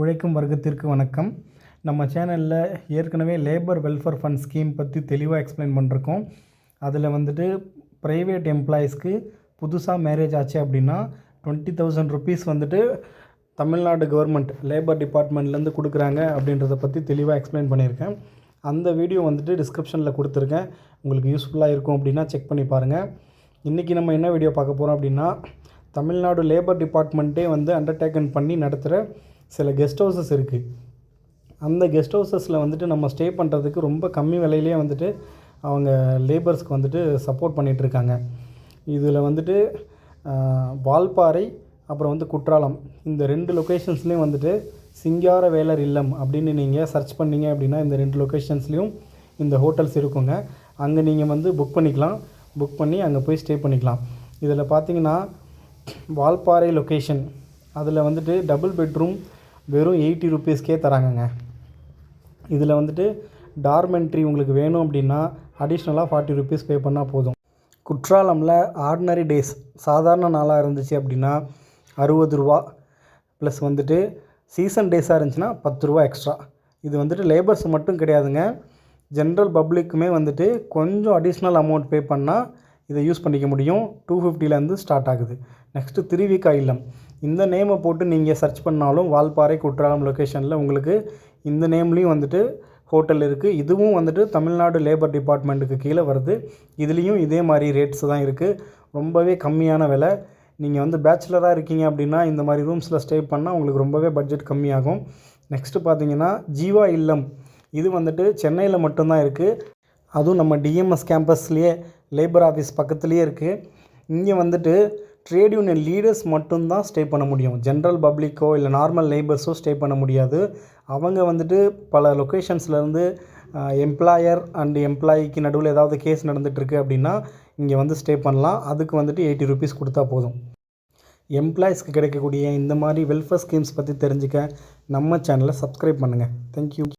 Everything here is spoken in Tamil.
உழைக்கும் வர்க்கத்திற்கு வணக்கம். நம்ம சேனலில் ஏற்கனவே லேபர் வெல்ஃபேர் ஃபண்ட் ஸ்கீம் பற்றி தெளிவாக எக்ஸ்பிளைன் பண்ணிருக்கோம். அதில் வந்துட்டு ப்ரைவேட் எம்ப்ளாயீஸ்க்கு புதுசாக மேரேஜ் ஆச்சு அப்படின்னா டுவெண்ட்டி தௌசண்ட் ருபீஸ் வந்துட்டு தமிழ்நாடு கவர்மெண்ட் லேபர் டிபார்ட்மெண்ட்லேருந்து கொடுக்குறாங்க அப்படின்றத பற்றி தெளிவாக எக்ஸ்பிளைன் பண்ணியிருக்கேன். அந்த வீடியோ வந்துட்டு டிஸ்கிரிப்ஷனில் கொடுத்துருக்கேன். உங்களுக்கு யூஸ்ஃபுல்லாக இருக்கும் அப்படின்னா செக் பண்ணி பாருங்கள் இன்றைக்கி நம்ம என்ன வீடியோ பார்க்க போகிறோம் அப்படின்னா தமிழ்நாடு லேபர் டிபார்ட்மெண்ட்டே வந்து அண்டர்டேக்கன் பண்ணி நடத்துகிற சில கெஸ்ட் ஹவுசஸ் இருக்குது அந்த கெஸ்ட் ஹவுசஸில் வந்துட்டு நம்ம ஸ்டே பண்ணுறதுக்கு ரொம்ப கம்மி விலையிலே வந்துட்டு அவங்க லேபர்ஸ்க்கு வந்துட்டு சப்போர்ட் பண்ணிகிட்ருக்காங்க இதில் வந்துட்டு வால்பாறை அப்புறம் வந்து குற்றாலம். இந்த ரெண்டு லொக்கேஷன்ஸ்லேயும் வந்துட்டு சிங்கார வேலர் இல்லம் அப்படின்னு நீங்கள் சர்ச் பண்ணீங்க அப்படின்னா இந்த ரெண்டு லொக்கேஷன்ஸ்லேயும் இந்த ஹோட்டல்ஸ் இருக்குங்க. அங்கே நீங்கள் வந்து புக் பண்ணிக்கலாம். புக் பண்ணி அங்கே போய் ஸ்டே பண்ணிக்கலாம். இதில் பார்த்தீங்கன்னா வால்பாறை லொக்கேஷன் அதில் வந்துட்டு டபுள் பெட்ரூம் வெறும் எயிட்டி ருபீஸ்க்கே தராங்கங்க. இதில் வந்துட்டு டார்மெண்ட்ரி உங்களுக்கு வேணும் அப்படின்னா அடிஷ்னலாக ஃபார்ட்டி ருபீஸ் பே பண்ணால் போதும். குற்றாலமில் ஆர்டினரி டேஸ் சாதாரண நாளாக இருந்துச்சு அப்படின்னா அறுபது ரூபா ப்ளஸ் வந்துட்டு சீசன் டேஸாக இருந்துச்சுன்னா பத்து ரூபா எக்ஸ்ட்ரா இது வந்துட்டு லேபர்ஸ் மட்டும் கிடையாதுங்க. ஜென்ரல் பப்ளிக்குமே வந்துட்டு கொஞ்சம் அடிஷ்னல் அமௌண்ட் பே பண்ணால் இதை யூஸ் பண்ணிக்க முடியும். டூ ஃபிஃப்டிலேருந்து ஸ்டார்ட் ஆகுது. நெக்ஸ்ட்டு திருவிக்கா இல்லம். இந்த நேமை போட்டு நீங்கள் சர்ச் பண்ணாலும் வால்பாறை குற்றாலம் லொக்கேஷனில் உங்களுக்கு இந்த நேம்லேயும் வந்துட்டு ஹோட்டல் இருக்குது இதுவும் வந்துட்டு தமிழ்நாடு லேபர் டிபார்ட்மெண்ட்டுக்கு கீழே வருது. இதுலேயும் இதே மாதிரி ரேட்ஸ் தான் இருக்குது ரொம்பவே கம்மியான விலை. நீங்கள் வந்து பேச்சுலராக இருக்கீங்க அப்படின்னா இந்த மாதிரி ரூம்ஸில் ஸ்டே பண்ணால் உங்களுக்கு ரொம்பவே பட்ஜெட் கம்மியாகும். நெக்ஸ்ட்டு பார்த்தீங்கன்னா ஜீவா இல்லம். இது வந்துட்டு சென்னையில் மட்டும்தான் இருக்குது அதுவும் நம்ம டிஎம்எஸ் கேம்பஸ்லேயே லேபர் ஆஃபீஸ் பக்கத்துலேயே இருக்குது இங்கே வந்துட்டு ட்ரேட் யூனியன் லீடர்ஸ் மட்டும்தான் ஸ்டே பண்ண முடியும். ஜென்ரல் பப்ளிக்கோ இல்லை நார்மல் லேபர்ஸோ ஸ்டே பண்ண முடியாது. அவங்க வந்துட்டு பல லொக்கேஷன்ஸ்லேருந்து எம்ப்ளாயர் அண்ட் எம்ப்ளாயிக்கு நடுவில் ஏதாவது கேஸ் நடந்துகிட்ருக்கு அப்படின்னா இங்கே வந்து ஸ்டே பண்ணலாம். அதுக்கு வந்துட்டு எயிட்டி ருபீஸ் கொடுத்தா போதும். எம்ப்ளாயீஸ்க்கு கிடைக்கக்கூடிய இந்த மாதிரி வெல்ஃபேர் ஸ்கீம்ஸ் பற்றி தெரிஞ்சுக்க நம்ம சேனலை சப்ஸ்கிரைப் பண்ணுங்கள் தேங்க்யூ